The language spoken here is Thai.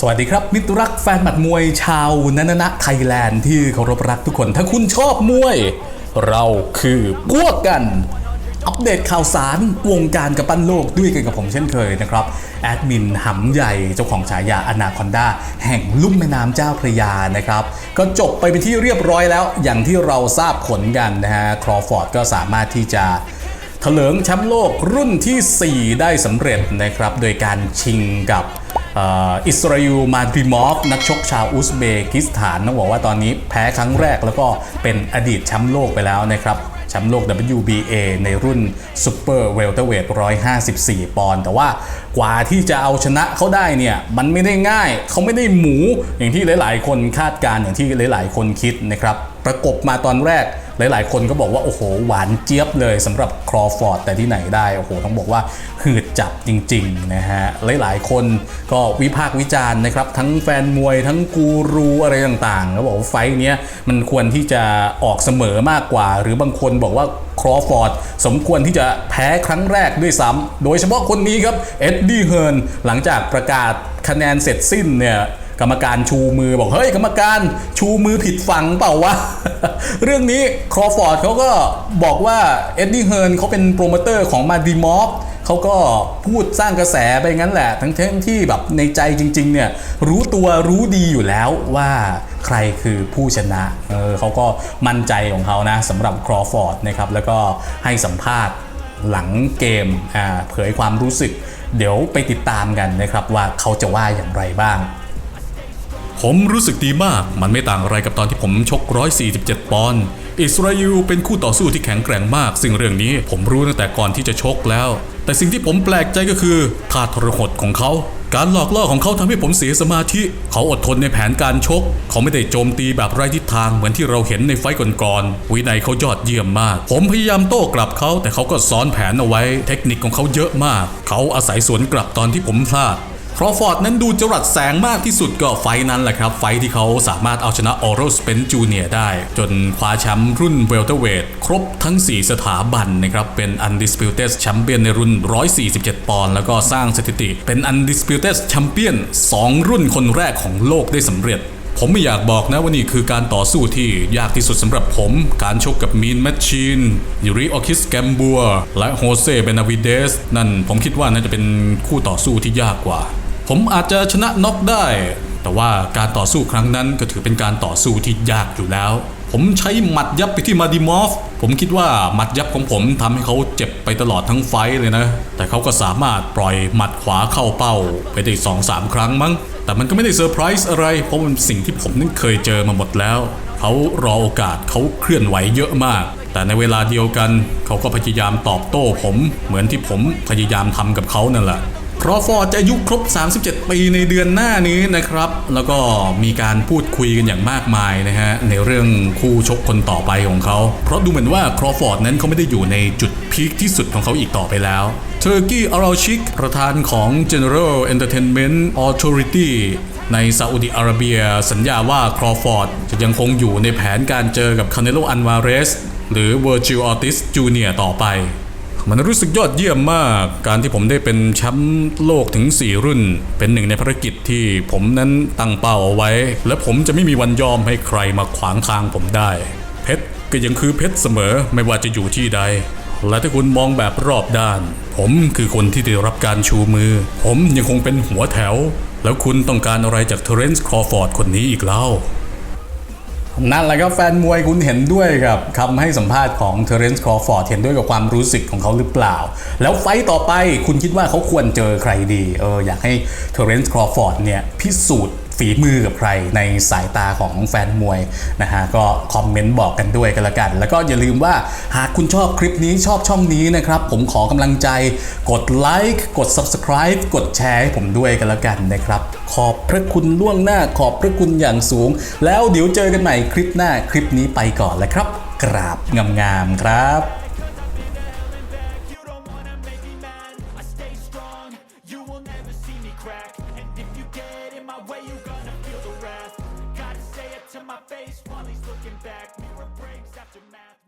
สวัสดีครับ มิตรรักแฟนหมัดมวยชาวนันนะไทยแลนด์ที่เคารพรักทุกคน ถ้าคุณชอบมวย เราคือพวกกัน อัปเดตข่าวสารวงการกับปั้นโลกด้วยกันกับผมเช่นเคยนะครับ แอดมินหำใหญ่เจ้าของฉายาอนาคอนดาแห่งลุ่มแม่น้ำเจ้าพระยานะครับ ก็จบไปเป็นที่เรียบร้อยแล้ว อย่างที่เราทราบผลกันนะฮะครอฟอร์ดก็สามารถที่จะเถลิงแชมป์โลกรุ่นทีสี่ 4 ได้สำเร็จนะครับ โดยการชิงกับ อิสราเอลมาดิมอฟ นักชกชาวอุซเบกิสถานต้องบอกว่าตอนนี้แพ้ครั้งแรกแล้วก็เป็นอดีตแชมป์โลกไปแล้วนะครับแชมป์โลก WBA ในรุ่นซูเปอร์เวลเตอร์เวท154 ปอนด์แต่ว่ากว่าที่จะเอาชนะเขาได้เนี่ย มันไม่ได้ง่าย เขาไม่ได้หมูอย่างที่หลาย ๆ คนคาดการณ์อย่างที่หลาย ๆ คนคิดนะครับประกบมาตอนแรกหลาย ๆ คนก็บอกว่า โอ้โห หวานเจี๊ยบเลยสำหรับครอฟอร์ดแต่ที่ไหนได้ โอ้โห ต้องบอกว่าหืด จับจริงๆนะฮะหลายๆคนก็วิพากษ์วิจารณ์นะครับ ทั้งแฟนมวยทั้งกูรูอะไรต่างๆเขาบอกว่าไฟท์เนี้ยมันควรที่จะออกเสมอมากกว่า หรือบางคนบอกว่าครอฟอร์ดสมควรที่จะแพ้ครั้งแรกด้วยซ้ำโดยเฉพาะคนนี้ครับเอ็ดดี้เฮิร์นหลังจากประกาศคะแนนเสร็จสิ้นเนี่ย กรรมการชูมือบอกเฮ้ยกรรมการชูมือผิดฝั่งเปล่าวะ เรื่องนี้ครอฟอร์ดเขาก็บอกว่าเอ็ดดี้เฮิร์นเขาเป็นโปรโมเตอร์ของมาดีมอฟเขาก็พูดสร้างกระแสไปงั้นแหละ ทั้งทที่แบบในใจจริง ๆ เนี่ย รู้ตัวรู้ดีอยู่แล้วว่าใครคือผู้ชนะ เออเขาก็มั่นใจของเขานะสำหรับครอฟอร์ดนะครับ แล้วก็ให้สัมภาษณ์หลังเกมอ่าเผยความรู้สึก เดี๋ยวไปติดตามกันนะครับว่าเขาจะว่าอย่างไรบ้าง ผมรู้สึกดีมาก มันไม่ต่างอะไรกับตอนที่ผมชก 147 ปอนด์ อิสราเอลเป็นคู่ต่อสู้ที่แข็งแกร่งมาก ซึ่งเรื่องนี้ผมรู้ตั้งแต่ก่อนที่จะชกแล้ว แต่สิ่งที่ผมแปลกใจก็คือท่าทรหดของเขาการหลอกล่อของเขาทำให้ผมเสียสมาธิ เขาอดทนในแผนการชก เขาไม่ได้โจมตีแบบไร้ทิศทางเหมือนที่เราเห็นในไฟก่อนๆ วินัยเขายอดเยี่ยมมาก ผมพยายามโต้กลับเขาแต่เขาก็ซ้อนแผนเอาไว้ เทคนิคของเขาเยอะมาก เขาอาศัยสวนกลับตอนที่ผมพลาด ครอฟอร์ดนั้นดูจรัสแสงมากที่สุดก็ไฟนั้นแหละครับ ไฟท์ที่เขาสามารถเอาชนะออโรสเปนจูเนียได้ จนคว้าแชมป์รุ่นเวลเตอร์เวทครบทั้ง 4 สถาบันนะครับ เป็น Undisputed Champion ในรุ่น 147 ปอนด์แล้วก็สร้างสถิติ เป็น Undisputed Champion 2 รุ่นคนแรกของโลกได้สำเร็จผมไม่อยากบอกนะว่านี่คือการต่อสู้ที่ยากที่สุดสำหรับผม การชกกับมีนแมชชีนยูริออคิสแกมบัว และโฮเซเบนาวิเดส นั่นผมคิดว่าน่าจะเป็นคู่ต่อสู้ที่ยากกว่า ผมอาจจะชนะน็อกได้ แต่ว่าการต่อสู้ครั้งนั้นก็ถือเป็นการต่อสู้ที่ยากอยู่แล้ว ผมใช้หมัดยับไปที่มาดิมอฟ ผมคิดว่าหมัดยับของผมทำให้เขาเจ็บไปตลอดทั้งไฟเลยนะ แต่เขาก็สามารถปล่อยหมัดขวาเข้าเป้าไปได้สองสามครั้งมั้ง แต่มันก็ไม่ได้เซอร์ไพรส์อะไร เพราะมันเป็นสิ่งที่ผมนั้นเคยเจอมาหมดแล้วเขารอโอกาสเขาเคลื่อนไหวเยอะมาก แต่ในเวลาเดียวกันเขาก็พยายามตอบโต้ผม เหมือนที่ผมพยายามทำกับเขานั่นแหละ ครอฟอร์ดจะอายุครบ 37 ปีในเดือนหน้านี้นะครับ แล้วก็มีการพูดคุยกันอย่างมากมายนะฮะ ในเรื่องคู่ชกคนต่อไปของเขา เพราะดูเหมือนว่าครอฟอร์ดนั้นเขาไม่ได้อยู่ในจุดพีคที่สุดของเขาอีกต่อไปแล้วเทอร์กี้อาราชิกประธานของ General Entertainment Authority ในซาอุดิอาระเบีย สัญญาว่าครอฟอร์ดจะยังคงอยู่ในแผนการเจอกับคาเนโลอันวาเรสหรือ Virgil Ortiz Jr. ต่อไป มันรู้สึกยอดเยี่ยมมาก การที่ผมได้เป็นแชมป์โลกถึง 4 รุ่น เป็นหนึ่งในภารกิจที่ผมนั้นตั้งเป้าเอาไว้ และผมจะไม่มีวันยอมให้ใครมาขวางทางผมได้ เพชรก็ยังคือเพชรเสมอไม่ว่าจะอยู่ที่ใด และถ้าคุณมองแบบรอบด้าน ผมคือคนที่ได้รับการชูมือ ผมยังคงเป็นหัวแถว แล้วคุณต้องการอะไรจากเทเรนซ์ครอฟอร์ดคนนี้อีกเล่า นั่นแหละครับแฟนมวยคุณเห็นด้วยกับคำให้สัมภาษณ์ของเทเรนซ์ครอฟอร์ดเห็นด้วยกับความรู้สึกของเขาหรือเปล่า แล้วไฟต์ต่อไปคุณคิดว่าเขาควรเจอใครดีเอออยากให้เทเรนซ์ครอฟอร์ดเนี่ยพิสูจน์ ฝีมือกับใครในสายตาของแฟนมวยนะฮะก็คอมเมนต์บอกกันด้วยกันละกัน แล้วก็อย่าลืมว่าหากคุณชอบคลิปนี้ชอบช่องนี้นะครับ ผมขอกำลังใจกดไลค์กด Subscribe กดแชร์ให้ผมด้วยกันละกันนะครับ ขอบพระคุณล่วงหน้าขอบพระคุณอย่างสูง แล้วเดี๋ยวเจอกันใหม่คลิปหน้าคลิปนี้ไปก่อนแล้วครับ กราบงามๆครับ to my face while he's looking back. Mirror breaks after math.